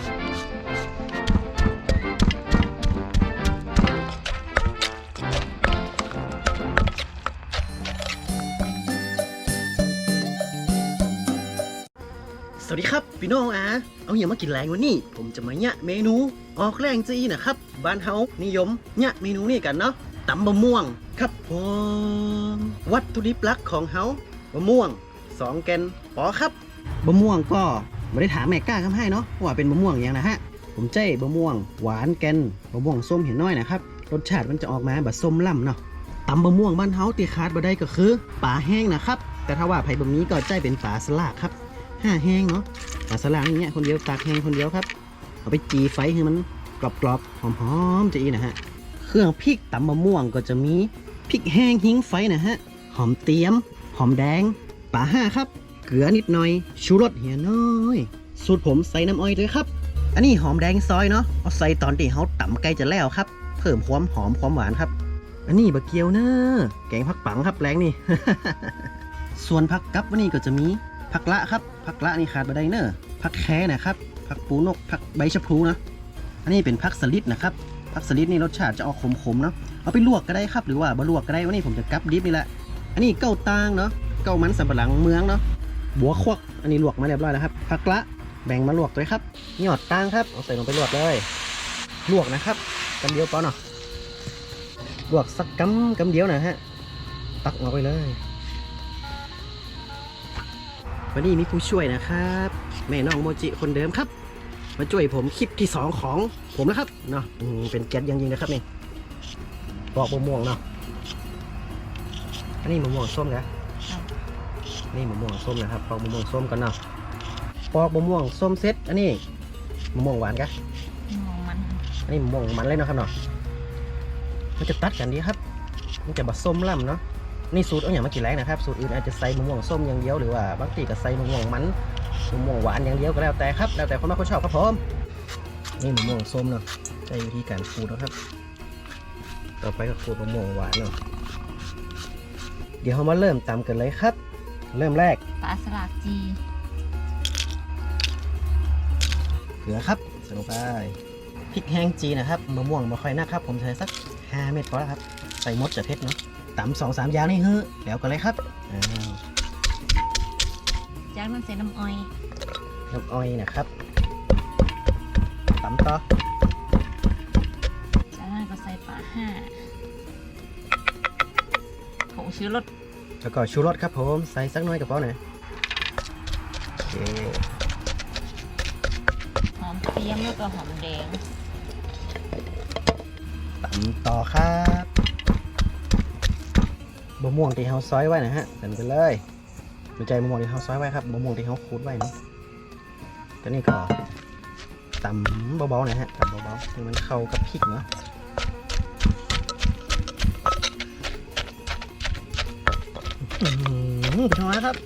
สวัสดีครับพี่น้องอาเอาอย่ามากินแรงวันนี้ ผมจะมาเนี่ยเมนู ออกแรงจีนะครับ บ้านเฮานิยมเนี่ยเมนูนี้กันเนาะตำบะม่วงครับผมวัตถุดิบหลักของเฮาบะม่วงสองแกนปอครับบะม่วงก็ ไม่ได้ถามแม่กล้าคำให้เนาะว่าเป็นบะม่วงอย่างนะฮะ ผมใจบะม่วง หวานแกนบะม่วงส้มเห็นน้อยนะครับ รสชาติมันจะออกมาแบบส้มล่ำเนาะตำบะม่วงบ้านเฮาตีขาดบ่ได้ก็คือปลาแห้งนะครับ แต่ถ้าว่าไผ่บะหมี่ก็ใจเป็นปลาสลากครับห้าแห้งเนาะปลาสลางอย่างเงี้ยคนเดียวตากแห้งคนเดียวครับ เอาไปจีไฟให้มันกรอบๆหอมๆจะอีนะฮะเครื่องพริกตำมะม่วงก็จะมีพริกแห้งหิ้งไฟนะฮะหอมเตียม หอมแดงปลาห้าครับ เกลือนิดหน่อย ชูรสเหียน้อย สูตรผมใส่น้ำอ้อยด้วยครับ อันนี้หอมแดงซอยเนาะ เอาใส่ตอนที่เขาต่ำใกล้จะแล้วครับ เพิ่มความหอมความหวานครับ อันนี้บะเกียวเนอะแกงผักปังครับแรงนี่ ส่วนผักกับวันนี้ก็จะมีผักละครับ ผักละนี่ขาดบ่ได้เนอะผักแค่นะครับ ผักปูนก ผักใบชะพลูนะ อันนี้เป็นผักสลิดนะครับ ผักสลิดนี่รสชาติจะออกขมๆเนาะ เอาไปลวกก็ได้ครับ หรือว่าบ่ลวกก็ได้วันนี้ผมจะกับดิบนี่แหละ อันนี้เก้าตางเนาะ เก้ามันสำปะหลังเมืองเนาะ บัวควักอันนี้ลวกมาเรียบร้อยแล้วครับผักละแบ่งมาลวกด้วยครับหยอดตางครับเอาใส่ลงไปลวกเลยลวกนะครับกำเดียวพอเนาะลวกสักกำกำเดียวนะฮะตักเอาไปเลยวันนี้มีผู้ช่วยนะครับ แม่น้องโมจิคนเดิมครับ มาช่วยผมคลิปที่ 2 ของผมนะครับเนาะเป็นแก๊สยังยิงนะครับนี่ปอกมะม่วงเนาะอันนี้มะม่วงส้มนะ นี่มะม่วงส้มนะครับปอกมะม่วงส้มกันเนาะปอกมะม่วงส้มเซ็ตอันนี้มะม่วงหวานกะมองมันอันนี้มะม่วงมันเลยเนาะครับเนาะมันจะตัดกันดีครับ มันจะบะส้มล่ำเนาะนี่สูตรเอาอย่างมากี่แรงนะครับ สูตรอื่นอาจจะใส่มะม่วงส้มอย่างเดียวหรือว่าบางทีก็ใส่มะม่วงมันมะม่วงหวานอย่างเดียวก็แล้วแต่ครับแล้วแต่คนมาคนชอบครับผมนี่มะม่วงส้มเนาะใช้วิธีการขูดนะครับ ต่อไปก็ขูดมะม่วงหวานเนาะเดี๋ยวเรามาเริ่มตำกันเลยครับ เริ่มแรกปลาสลากจีเกลือครับใส่ลงไปพริกแห้งจีนะครับมะม่วงมาค่อยนะครับ ผมใช้สัก 5 เม็ดพอแล้วครับ ใส่มดจะเผ็ดเนาะตำสองสามอย่างนี่เฮ้อแล้วกันเลยครับอ้าวจากนั้นใส่น้ำอ้อยน้ำอ้อยนะครับตำต่อจากนั้นก็ใส่ปลาห้าผงชูรส แล้วก็ชูรสครับผม ใส่สักหน้อยกับพอหน่อยโอเคหอมเทียมแล้วก็หอมแดงตำต่อครับบะม่วงที่เราซอยไว้นะฮะใส่ลงไปเลยไม่ใจมะม่วงที่เราซอยไว้ครับบะม่วงที่เราขูดไว้นะตอนนี้ก็ตำเบาๆหนะฮะตำเบาๆให้มันเข้ากับพริกเนาะือหอพี่น้อยครับ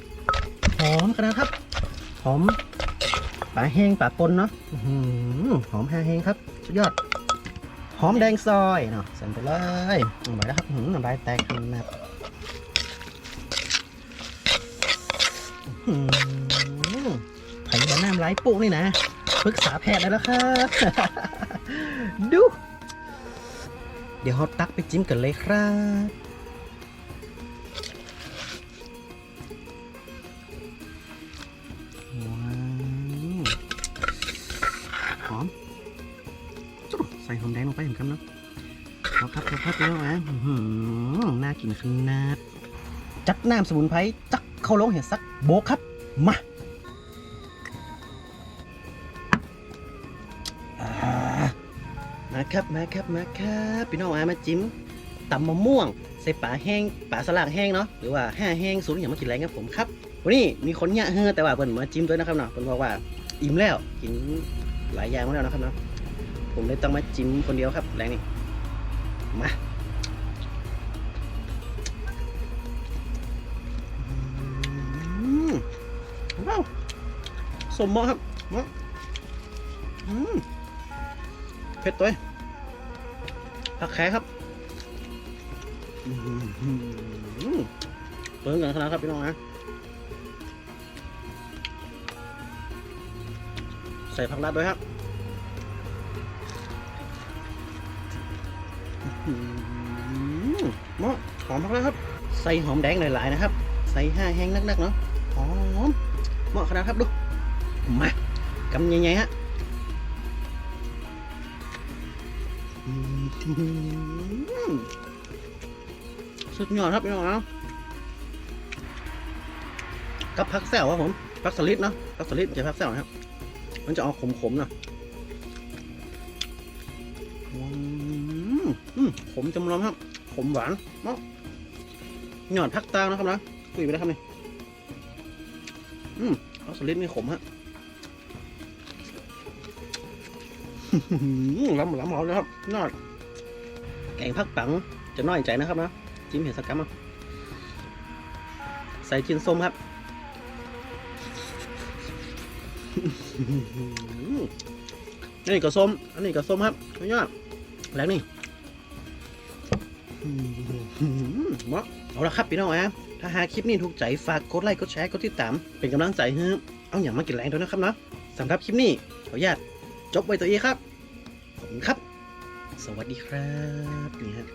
หอมขนาดครับ หอมปลาแห้งปลาปนเนาะอหอมแห้งครับ สุดยอด หอมแดงซอยเนาะใส่ไปเลยลงไปแล้วครับอื้อหือน้ำลายแตกขนาดอื้อหือไผ่บ้าน้ำไหลปุ๊กนี่นะปรึกษาแพทย์ได้แล้วครับ ดู เดี๋ยวเราตักไปจิ้มกันเลยครับ ส่หอมแดงลงไปเหมือนกันเนาะเอาครับเอาครับแล้วอะน่ากินขนาดจัดน้ำสมุนไพรจักเข้าลงเห็นสักโบกครับมาอ่ามาครับมาครับมาครับพี่น้องอามาจิ้มตำมะม่วง ใส่ปลาแห้งปลาสลักแห้งเนาะหรือว่าห้าแห้งสูตรอย่างมากินแรงครับผมครับวันนี้มีคนยะเฮือแต่ว่าเพิ่นมาจิ้มด้วยนะครับเนาะเพิ่นบอกว่าอิ่มแล้วกินหลายอย่างมาแล้วนะครับเนาะ ผมเลยต้องมาจิ้มคนเดียวครับ แรงนี่มาอืมว้าวสมมอครับมาอืมเผ็ดตัวผักแขครับเปิ้งกันขนาดครับพี่น้องนะใส่ผักลาดด้วยครับ เหมาะหอมมากแล้วครับ ใส่หอมแดงหลายๆนะครับ ใส่ห้าแห้งนักๆเนาะหอมเหมาะขนาดครับดูมากำยังไงฮะสุดยอดครับพี่น้องครับกับพักแซวครับผมพักสลิดเนาะพักสลิดไม่ใช่พักแซวนะครับ มันจะออกขมๆหน่อย อืมขมจำลองครับขมหวานเนาะหยอดพักตางนะครับนะคุยไปได้ครับนี่อืมเอาสลิดนี่ขมฮะล้ำล้ำเอาเลยครับยอดแกงพักตังจะน้อยใจนะครับนะจิ้มเห็ดสักกัมอะใส่ชิ้นส้มครับอันนี้ก็ส้ม อันนี้ก็ส้มครับยอดแล้วนี่ เหมาะเอาละครับพี่น้องนะถ้าหากคลิปนี้ถูกใจฝากกดไลค์กดแชร์กดติดตาม เป็นกำลังใจให้เอาอย่างมากินแรงด้วยนะครับเนาะสำหรับคลิปนี้ขออนุญาตจบไว้ตัวเองครับขอบคุณครับ สวัสดีครับนี่ฮะ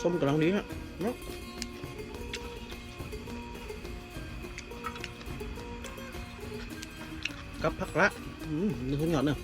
ส้มกำลังดีฮะเนาะกับผักละ อืมนี่ทุกอย่างเนอะ